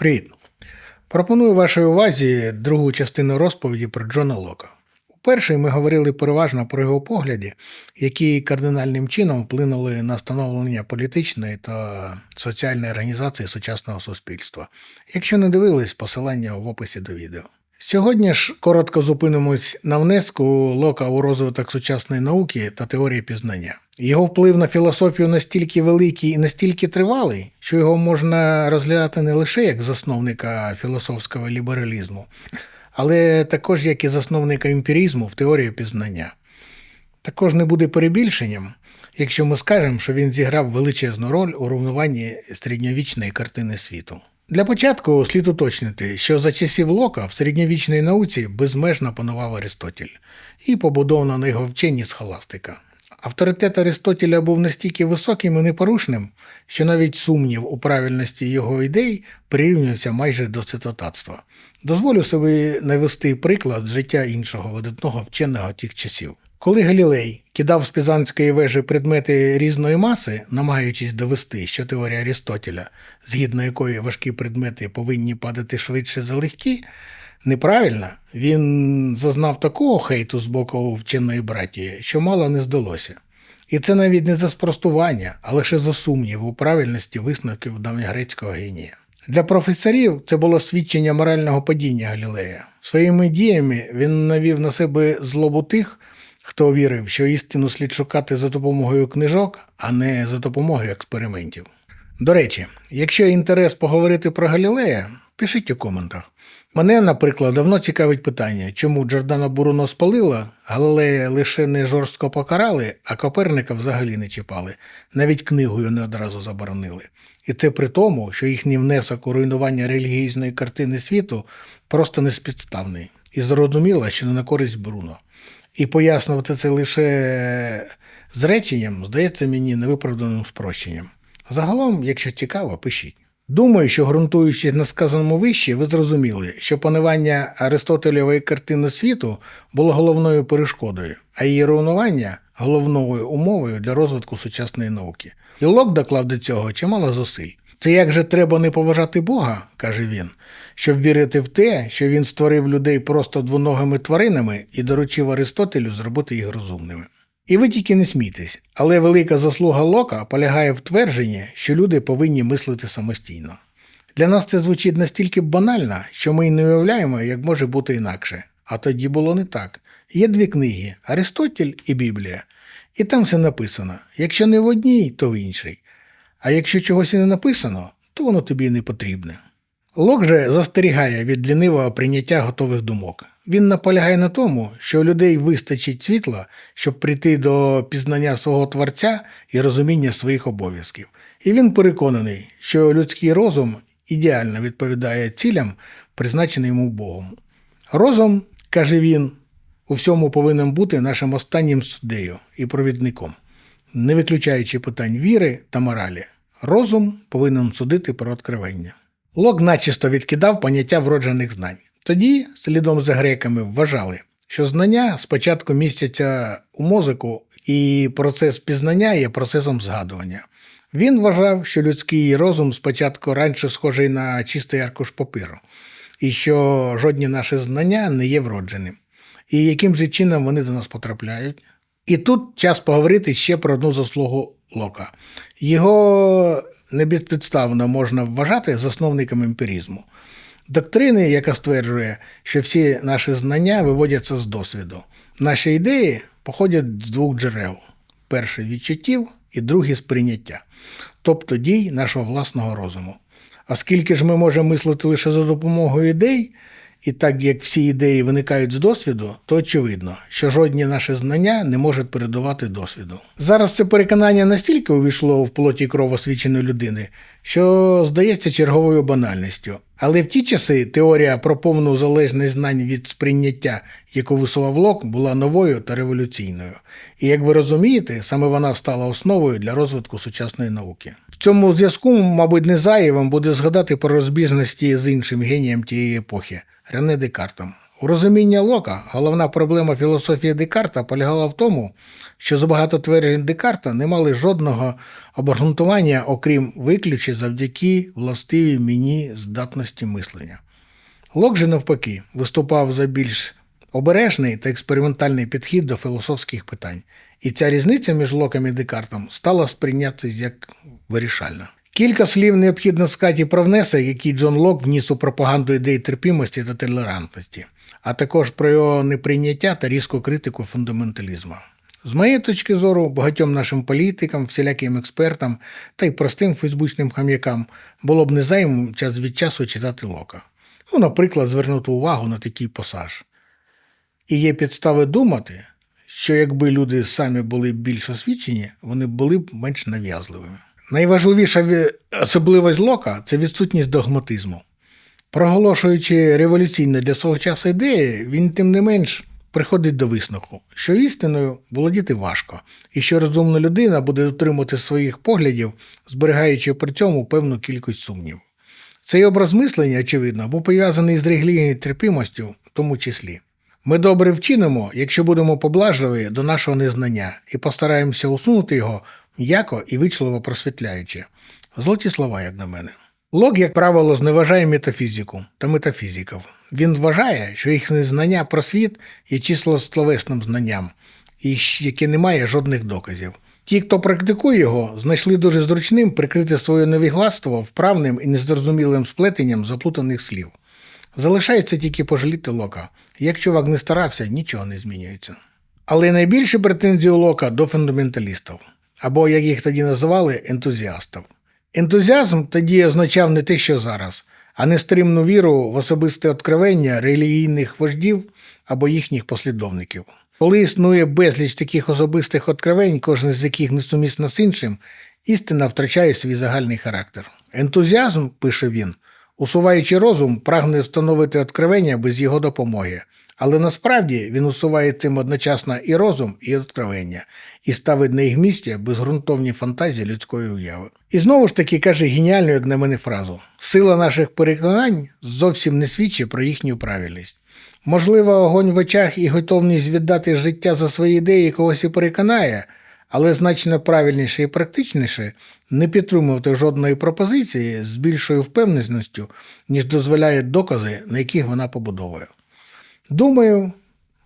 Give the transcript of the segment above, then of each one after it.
Привіт! Пропоную вашій увазі другу частину розповіді про Джона Лока. У першій ми говорили переважно про його погляди, які кардинальним чином вплинули на становлення політичної та соціальної організації сучасного суспільства. Якщо не дивились, посилання в описі до відео. Сьогодні ж коротко зупинимось на внеску Лока у розвиток сучасної науки та теорії пізнання. Його вплив на філософію настільки великий і настільки тривалий, що його можна розглядати не лише як засновника філософського лібералізму, але також як і засновника емпіризму в теорії пізнання. Також не буде перебільшенням, якщо ми скажемо, що він зіграв величезну роль у руйнуванні середньовічної картини світу. Для початку слід уточнити, що за часів Лока в середньовічній науці безмежно панував Аристотель і побудована на його вченні схоластика. Авторитет Аристотеля був настільки високим і непорушним, що навіть сумнів у правильності його ідей прирівнювався майже до цитотатства. Дозволю собі навести приклад життя іншого видатного вченого тих часів. Коли Галілей кидав з Пізанської вежі предмети різної маси, намагаючись довести, що теорія Арістотеля, згідно якої важкі предмети повинні падати швидше за легкі, неправильна, він зазнав такого хейту з боку вченої братії, що мало не здалося. І це навіть не за спростування, а лише за сумнів у правильності висновків давньогрецького генія. Для професорів це було свідчення морального падіння Галілея. Своїми діями він навів на себе злобу тих, хто вірив, що істину слід шукати за допомогою книжок, а не за допомогою експериментів. До речі, якщо є інтерес поговорити про Галілея, пишіть у коментах. Мене, наприклад, давно цікавить питання, чому Джордана Буруно спалила, Галилея лише не жорстко покарали, а Коперника взагалі не чіпали, навіть книгою не одразу заборонили. І це при тому, що їхній внесок у руйнування релігійної картини світу просто неспідставний. І зрозуміло, що не на користь Бруно. І пояснювати це лише з реченням, здається мені невиправданим спрощенням. Загалом, якщо цікаво, пишіть. Думаю, що ґрунтуючись на сказаному вище, ви зрозуміли, що панування Аристотелєвої картини світу було головною перешкодою, а її руйнування головною умовою для розвитку сучасної науки. І Лок доклав до цього чимало зусиль. Це як же треба не поважати Бога, каже він, щоб вірити в те, що він створив людей просто двоногими тваринами і доручив Аристотелю зробити їх розумними. І ви тільки не смійтесь, але велика заслуга Лока полягає в твердженні, що люди повинні мислити самостійно. Для нас це звучить настільки банально, що ми й не уявляємо, як може бути інакше. А тоді було не так. Є дві книги Аристотель і Біблія. І там все написано: якщо не в одній, то в іншій. А якщо чогось і не написано, то воно тобі і не потрібне. Лок же застерігає від лінивого прийняття готових думок. Він наполягає на тому, що у людей вистачить світла, щоб прийти до пізнання свого творця і розуміння своїх обов'язків. І він переконаний, що людський розум ідеально відповідає цілям, призначеним йому Богом. Розум, каже він, у всьому повинен бути нашим останнім суддею і провідником, не виключаючи питань віри та моралі. Розум повинен судити про откровення. Лок начисто відкидав поняття вроджених знань. Тоді, слідом за греками, вважали, що знання спочатку містяться у мозику, і процес пізнання є процесом згадування. Він вважав, що людський розум спочатку раніше схожий на чистий аркуш папіру, і що жодні наші знання не є вродженим. І яким же чином вони до нас потрапляють? І тут час поговорити ще про одну заслугу Лока. Його небезпідставно можна вважати засновником емпіризму. Доктрини, яка стверджує, що всі наші знання виводяться з досвіду. Наші ідеї походять з двох джерел: перше відчуттів і друге сприйняття, тобто дій нашого власного розуму. Оскільки ж ми можемо мислити лише за допомогою ідей, і так як всі ідеї виникають з досвіду, то очевидно, що жодні наші знання не можуть передавати досвіду. Зараз це переконання настільки увійшло в плоті кров освіченої людини, що здається черговою банальністю. Але в ті часи теорія про повну залежність знань від сприйняття, яку висував Лок, була новою та революційною. І як ви розумієте, саме вона стала основою для розвитку сучасної науки. Цьому зв'язку, мабуть, не зайвим буде згадати про розбіжності з іншим генієм тієї епохи Рене Декартом. У розумінні Лока головна проблема філософії Декарта полягала в тому, що з багато тверджень Декарта не мали жодного обґрунтування, окрім виключно завдяки властивій мені здатності мислення. Лок же навпаки виступав за більш обережний та експериментальний підхід до філософських питань, і ця різниця між Локом і Декартом стала сприйнятися як вирішальна. Кілька слів необхідно сказати про внесок, який Джон Лок вніс у пропаганду ідей терпімості та толерантності, а також про його неприйняття та різку критику фундаменталізму. З моєї точки зору, багатьом нашим політикам, всіляким експертам та й простим фейсбучним хам'якам було б незаймом час від часу читати Лока. Ну, наприклад, звернути увагу на такий пасаж. І є підстави думати, що якби люди самі були більш освічені, вони були б менш нав'язливими. Найважливіша особливість Лока це відсутність догматизму. Проголошуючи революційно для свого часу ідеї, він тим не менш приходить до висновку, що істиною володіти важко, і що розумна людина буде дотримувати своїх поглядів, зберігаючи при цьому певну кількість сумнів. Цей образ мислення, очевидно, був пов'язаний з релігійною терпимостю, в тому числі. Ми добре вчинимо, якщо будемо поблажливі до нашого незнання і постараємося усунути його м'яко і вичливо просвітляючи. Золоті слова, як на мене. Лок, як правило, зневажає метафізику та метафізиків. Він вважає, що їхнє знання про світ є число словесним знанням, і яке не має жодних доказів. Ті, хто практикує його, знайшли дуже зручним прикрити своє невігластво вправним і незрозумілим сплетенням заплутаних слів. Залишається тільки пожаліти Лока. Як чувак не старався, нічого не змінюється. Але найбільші претензії у Лока до фундаменталістів, або, як їх тоді називали, ентузіастів. Ентузіазм тоді означав не те, що зараз, а нестримну віру в особисте откровення релігійних вождів або їхніх послідовників. Коли існує безліч таких особистих откровень, кожен з яких несумісно з іншим, істина втрачає свій загальний характер. Ентузіазм, пише він, усуваючи розум, прагне встановити откровення без його допомоги. Але насправді він усуває цим одночасно і розум, і откровення, і ставить на їх місце безґрунтовні фантазії людської уяви. І знову ж таки каже геніальну, як на мене, фразу: сила наших переконань зовсім не свідчить про їхню правильність. Можливо, огонь в очах і готовність віддати життя за свої ідеї когось і переконає, але значно правильніше і практичніше не підтримувати жодної пропозиції з більшою впевненістю, ніж дозволяють докази, на яких вона побудовує. Думаю,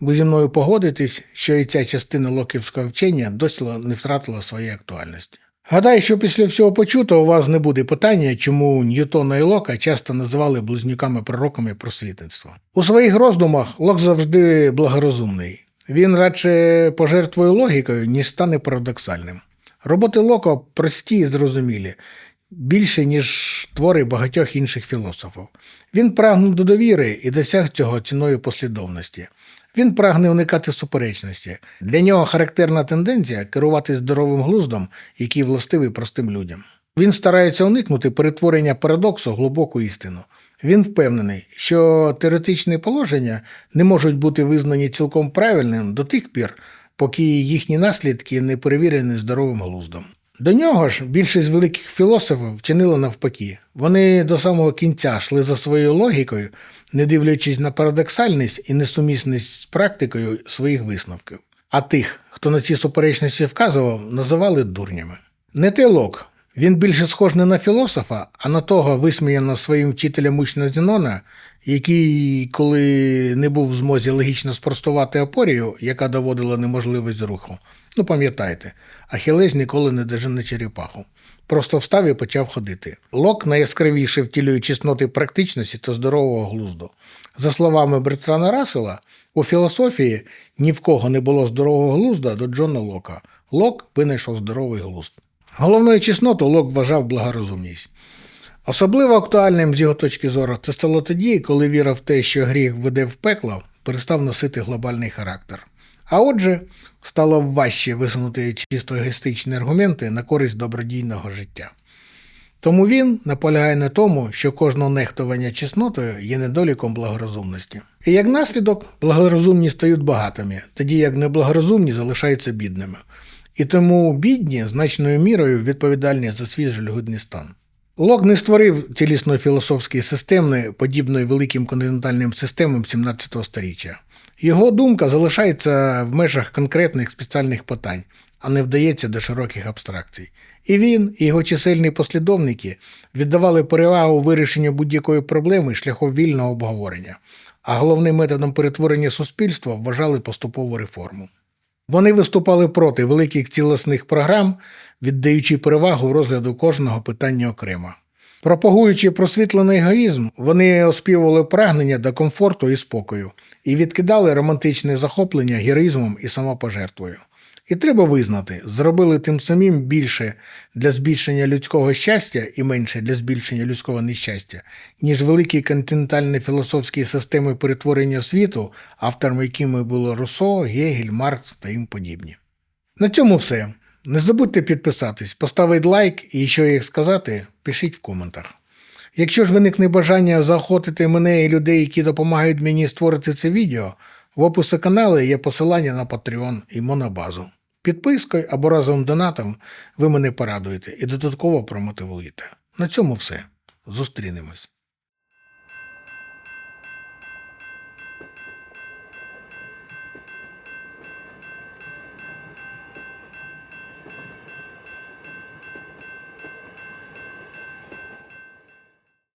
ви зі мною погодитесь, що і ця частина локівського вчення досі не втратила своєї актуальності. Гадаю, що після всього почутого у вас не буде питання, чому Ньютона і Лока часто називали близнюками-пророками просвітництва. У своїх роздумах Лок завжди благорозумний. Він радше пожертвує логікою, ніж стане парадоксальним. Роботи Лока прості і зрозумілі, більше, ніж твори багатьох інших філософів. Він прагнув до довіри і досяг цього ціною послідовності. Він прагне уникати суперечності. Для нього характерна тенденція керувати здоровим глуздом, який властивий простим людям. Він старається уникнути перетворення парадоксу в глибоку істину. Він впевнений, що теоретичні положення не можуть бути визнані цілком правильним до тих пір, поки їхні наслідки не перевірені здоровим глуздом. До нього ж більшість великих філософів вчинила навпаки. Вони до самого кінця йшли за своєю логікою, не дивлячись на парадоксальність і несумісність з практикою своїх висновків. А тих, хто на ці суперечності вказував, називали дурнями. Не те Лок. Він більше схож не на філософа, а на того висміяного своїм вчителем учня Зенона, який, коли не був в змозі логічно спростувати опорію, яка доводила неможливість руху. Ну, пам'ятаєте, Ахілез ніколи не дожене черепаху. Просто встав і почав ходити. Лок найяскравіше втілює чесноти практичності та здорового глузду. За словами Бертрана Рассела, у філософії ні в кого не було здорового глузда до Джона Лока. Лок винайшов здоровий глузд. Головною чеснотою Лок вважав благорозумність. Особливо актуальним з його точки зору це стало тоді, коли віра в те, що гріх веде в пекло, перестав носити глобальний характер. А отже, стало важче висунути чисто егоїстичні аргументи на користь добродійного життя. Тому він наполягає на тому, що кожне нехтування чеснотою є недоліком благорозумності. І як наслідок, благорозумні стають багатими, тоді як неблагорозумні залишаються бідними. І тому бідні значною мірою відповідальні за свій жалюгідний стан. Лок не створив цілісної філософської системи, подібної великим континентальним системам 17 століття. Його думка залишається в межах конкретних спеціальних питань, а не вдається до широких абстракцій. І він, і його чисельні послідовники віддавали перевагу вирішенню будь-якої проблеми шляхом вільного обговорення, а головним методом перетворення суспільства вважали поступову реформу. Вони виступали проти великих цілісних програм, віддаючи перевагу розгляду кожного питання окремо. Пропагуючи просвітлений егоїзм, вони оспівували прагнення до комфорту і спокою і відкидали романтичне захоплення героїзмом і самопожертвою. І треба визнати, зробили тим самим більше для збільшення людського щастя і менше для збільшення людського нещастя, ніж великі континентальні філософські системи перетворення світу, авторами якими було Руссо, Гегель, Маркс та їм подібні. На цьому все. Не забудьте підписатись, поставити лайк і що їх сказати, пишіть в коментах. Якщо ж виникне бажання заохотити мене і людей, які допомагають мені створити це відео, в описі каналу є посилання на Patreon і Монобазу. Підпискою або разом донатом ви мене порадуєте і додатково промотивуєте. На цьому все. Зустрінемось.